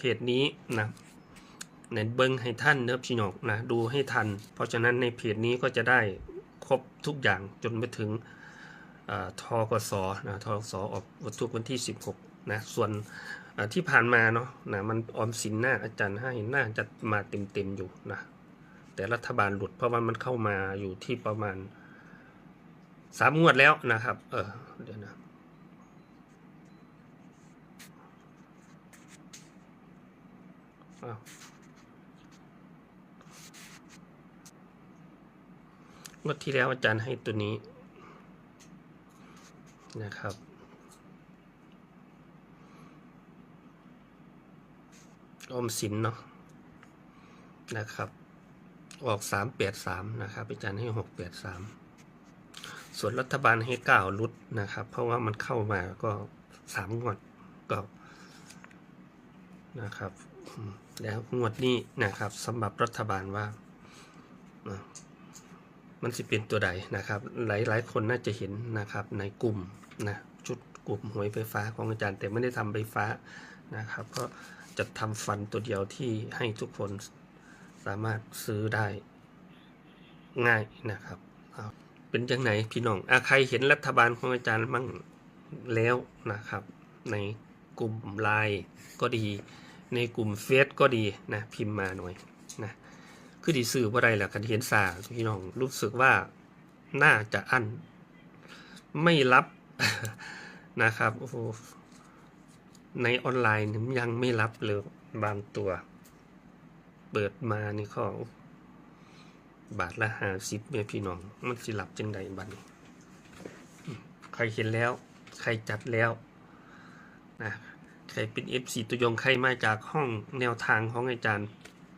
เพจนี้นะเน้นเบิ้งให้ท่านเนื้อพี่น้องนะดูให้ทัน เพราะฉะนั้นในเพจนี้ก็จะได้ครบทุกอย่างจนไปถึงทกสนะทกสออกวันทุกวันที่ 16นะส่วนที่ผ่านมาเนาะนะมันออมสินหน้าอาจารย์ให้หน่าจะมาเต็มๆอยู่นะแต่รัฐบาลหลุดเพราะว่ามันเข้ามาอยู่ที่ประมาณสามงวดแล้วนะครับ เออเดี๋ยวนะ อ้าว งวดที่แล้วอาจารย์ให้ตัวนี้นะครับ ออมสินเนาะนะครับ ออกสามแปดสามนะครับ อาจารย์ให้หกแปดสามส่วนรัฐบาลให้เก้าลุดนะครับ เพราะว่ามันเข้ามาก็สามงวดก็นะครับ แล้วงวดนี้นะครับสำหรับรัฐบาลว่า มันสิเป็นตัวใดนะครับ หลายหลายคนน่าจะเห็นนะครับในกลุ่มนะชุดกลุ่มหวยไฟฟ้าของอาจารย์แต่ไม่ได้ทำไฟฟ้านะครับ ก็จะทำฟันตัวเดียวที่ให้ทุกคนสามารถซื้อได้ง่ายนะครับ เป็นจังไหนพี่น้องอาใครเห็นรัฐบาลของอาจารย์มั่งแล้วนะครับ ในกลุ่มไลน์ก็ดี ในกลุ่มเฟซก็ดีนะพิมพ์มาหน่อยนะคือดีสื่อว่าไรล่ะกันเห็นสาพี่น้องรู้สึกว่าน่าจะอั้นไม่รับนะครับโอ้ในออนไลน์ยังไม่รับเลยบางตัว เปิดมานี่ก็บาทละห้าสิบเนี่ยพี่น้อง มันสิหลับจังใดบัดนี้ใครเห็นแล้ว ใครจัดแล้วนะ ใครเป็น F4 ตัวยงใครมาจากห้องแนวทางของอาจารย์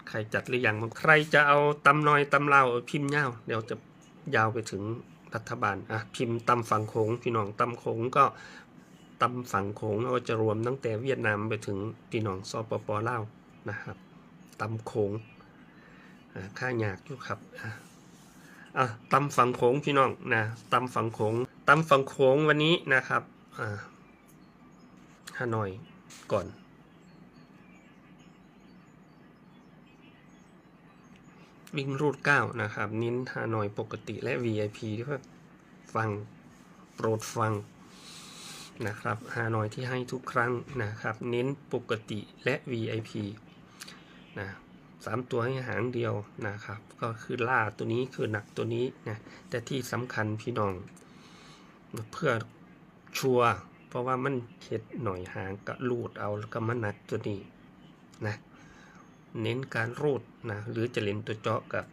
ใครจัดหรือยังใครจะเอาตำนอยตำเล่าพิมพ์ยาวเดี๋ยวจะยาวไปถึงรัฐบาลอะพิมพ์ตำฝั่งโขงพี่น้องตำโขงก็ตำฝั่งโขงเราจะรวมตั้งแต่เวียดนามไปถึงพี่น้องสปปลาวนะครับตำโขงอ่าค่าหยากอยู่ครับอะอะตำฝั่งโขงพี่น้องนะตำฝั่งโขงตำฝั่งโขงวันนี้นะครับอ่าฮานอย ก่อน วิ่งรูด 9 นะครับ นิ้นฮานอยปกติและ VIP ที่ว่าฟังโปรดฟังนะครับฮานอยที่ให้ทุกครั้งนะครับ เน้นปกติและ VIP นะสามตัวให้หางเดียวนะครับ ก็คือล่าตัวนี้คือหนักตัวนี้นะแต่ที่สำคัญพี่น้อง เพื่อชัวร์ เพราะว่ามันเห็ดหน่อยหางก็รูดเอาแล้วก็มานัดตัวนี้นะเน้นการรูดนะหรือจะเล่นตัวเจาะกับ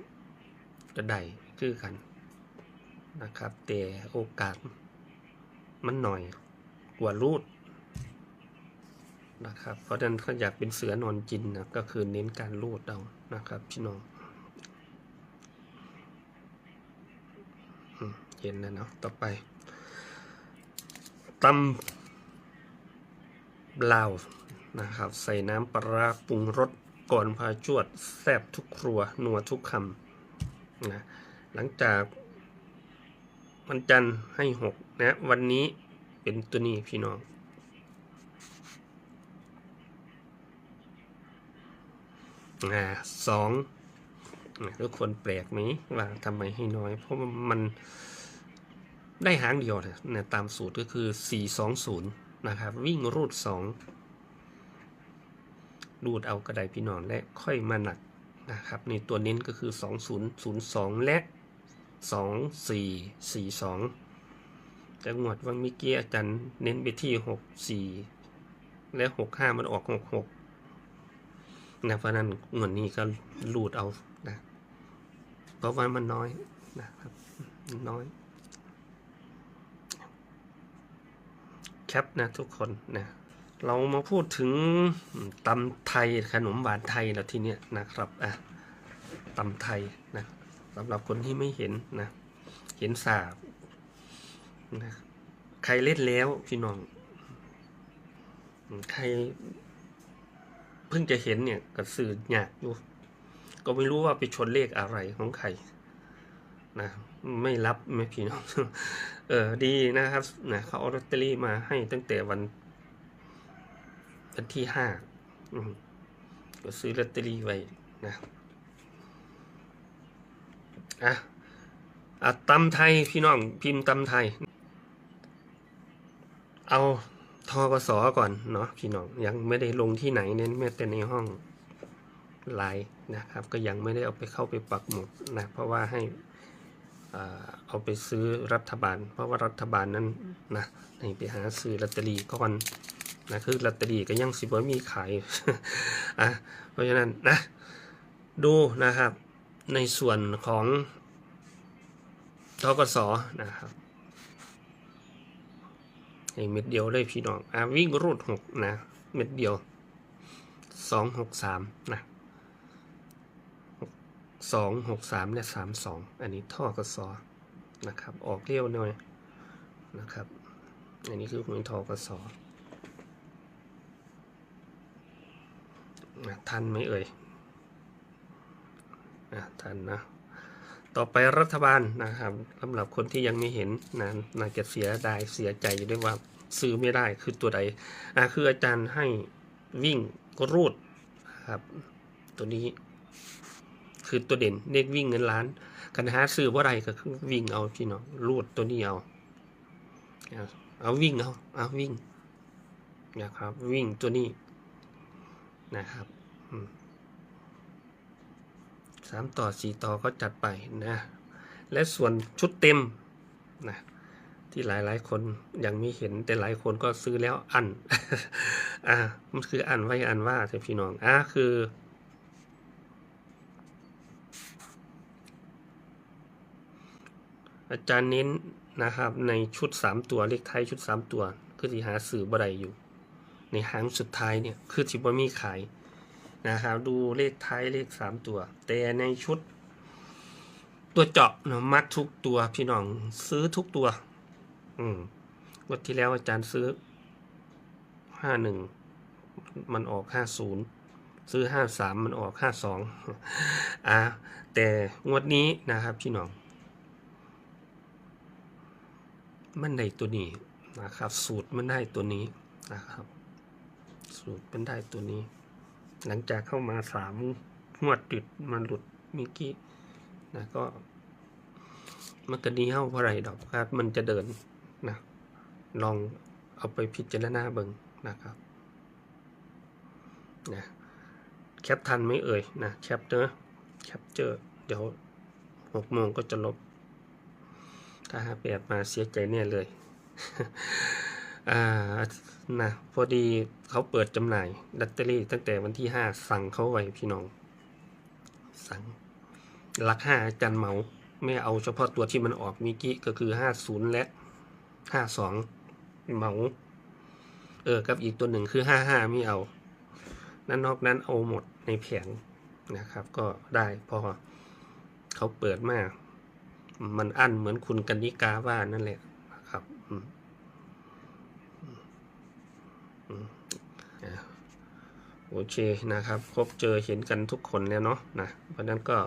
จะได้คือกันนะครับ แต่โอกาสมันหน่อยกว่ารูดนะครับ เพราะฉะนั้นเขาอยากเป็นเสือนอนจินนะก็คือเน้นการรูดเอานะครับพี่น้องเห็นแล้วเนาะต่อไป ตำลาวนะครับ ใส่น้ำปลาปรุงรสก่อนพาจวดแซ่บทุกครัวนัวทุกคำนะหลังจากวันจันทร์ให้หกนะวันนี้เป็นตัวนี้พี่น้องอ่าสองทุกคนแปลกไหมว่าทำไมให้น้อย เพราะว่ามัน ได้หางเดียวเนี่ยตามสูตรก็คือ 420 นะครับ วิ่งรูด 2 รูดเอากระไดพี่น้องและค่อยมาหนักนะครับในตัวเน้นก็คือ 2002 และ 2442 จังหวัดวังมิเกี้อาจารย์เน้นไปที่ 64 และ 65 มันออก 66 นะเพราะนั้นงวดนี้ก็รูดเอานะเพราะว่ามันน้อยนะครับน้อย แคปนะทุกคนนะเรามาพูดถึงตำไทยขนมหวานไทยแล้วทีเนี้ยนะครับอะตำไทยนะสำหรับคนที่ไม่เห็นนะเห็นสาบนะใครเล่นแล้วพี่น้อง ใคร เพิ่งจะเห็นเนี่ยกระสือหยากอยู่ก็ไม่รู้ว่าไปชนเลขอะไรของใคร นะไม่รับไม่พี่น้องเออดีนะครับนะเขาเอาลอตเตอรี่มาให้ตั้งแต่วันวันที่ห้าก็ซื้อลอตเตอรี่ไว้นะอะอะตำไทยพี่น้องพิมพ์ตำไทย เอาทกสก่อนเนาะพี่น้องยังไม่ได้ลงที่ไหนเน้นแม้แต่ในห้องไลน์นะครับ ก็ยังไม่ได้เอาไปเข้าไปปักหมุดนะเพราะว่าให้ เอาไปซื้อรัฐบาล เพราะว่ารัฐบาลนั้นนะให้ไปหาซื้อลอตเตอรี่ก่อนนะคือลอตเตอรี่ก็ยังสิบ่มีขายอะเพราะฉะนั้นนะดูนะครับในส่วนของทกสนะครับให้เม็ดเดียวเลยพี่น้องอะวิ่งรูดหกนะ เม็ดเดียวสองหกสามนะ สองหกสามและสามสองอันนี้ท่อกระสนะครับ ออกเรี้ยวหน่อยนะครับ อันนี้คือหวยทอกสนะทันไหมเอ่ยท่านนะ ต่อไปรัฐบาลนะครับสำหรับคนที่ยังไม่เห็นนะน่าจะเสียดายเสียใจอยู่ด้วยว่าซื้อไม่ได้คือตัวใดคืออาจารย์ให้วิ่งรูดครับ ตัวนี้ คือตัวเด่นเลขวิ่งเงินล้าน กันหาซื้อว่าไรก็คือวิ่งเอาพี่น้องรูดตัวนี้เอา เอาวิ่งเอาเอาวิ่งนะครับ วิ่งตัวนี้นะครับสามต่อสี่ต่อก็จัดไปนะ และส่วนชุดเต็มนะที่หลายหลายคนยังไม่เห็นแต่หลายคนก็ซื้อแล้วอัน อ่ามันคืออันไว้อันว่าแต่พี่น้องอ่าคือ อาจารย์เน้นนะครับในชุดสามตัวเลขไทายชุดสามตัว คือที่หาสื่อบ่ได้อยู่ ในหางสุดท้ายเนี่ยคือที่บ่มีขายนะครับดูเลขท้ายเลขสามตัว แต่ในชุด ตัวเจาะเนาะมัดทุกตัวพี่น้องซื้อทุกตัว อืมงวันที่แล้วอาจารย์ซื้อห้าหนึ่งมันออกห้าศูนย์ซื้อห้าสามมันออกห้าสองอ่าแต่งวดนี้นะครับพี่น้อง มันได้ตัวนี้นะครับ สูตรมันได้ตัวนี้นะครับ สูตรมันได้ตัวนี้ หลังจากเข้ามาสามงวดติดมันหลุดมิกี้นะก็มันก็ดีเข้าเพราะไรดอกครับ มันจะเดินนะลองเอาไปพิจารณาเบิงนะครับนะแคปทันไม่เอ่ยนะแคปเนอะแคปเจอ เดี๋ยวหกโมงก็จะลบ ถ้าหาแปดมาเสียใจแน่เลย อ่า นะ พอดีเขาเปิดจำหน่ายลอตเตอรี่ตั้งแต่วันที่ห้าสั่งเขาไว้พี่น้อง สั่งหลักห้าอาจันเหมา ไม่เอาเฉพาะตัวที่มันออกมิกี้ก็คือห้าศูนย์และห้าสองเหมา เออ กับอีกตัวหนึ่งคือห้าห้าไม่เอา นั่นนอกนั้นเอาหมดในแผงนะครับ ก็ได้พอเขาเปิดมาก มันอั้นเหมือนคุณกันนิกาว่านั่นแหละครับโอเคนะครับ พบเจอเห็นกันทุกคนแล้วเนาะนะเพราะนั้นก็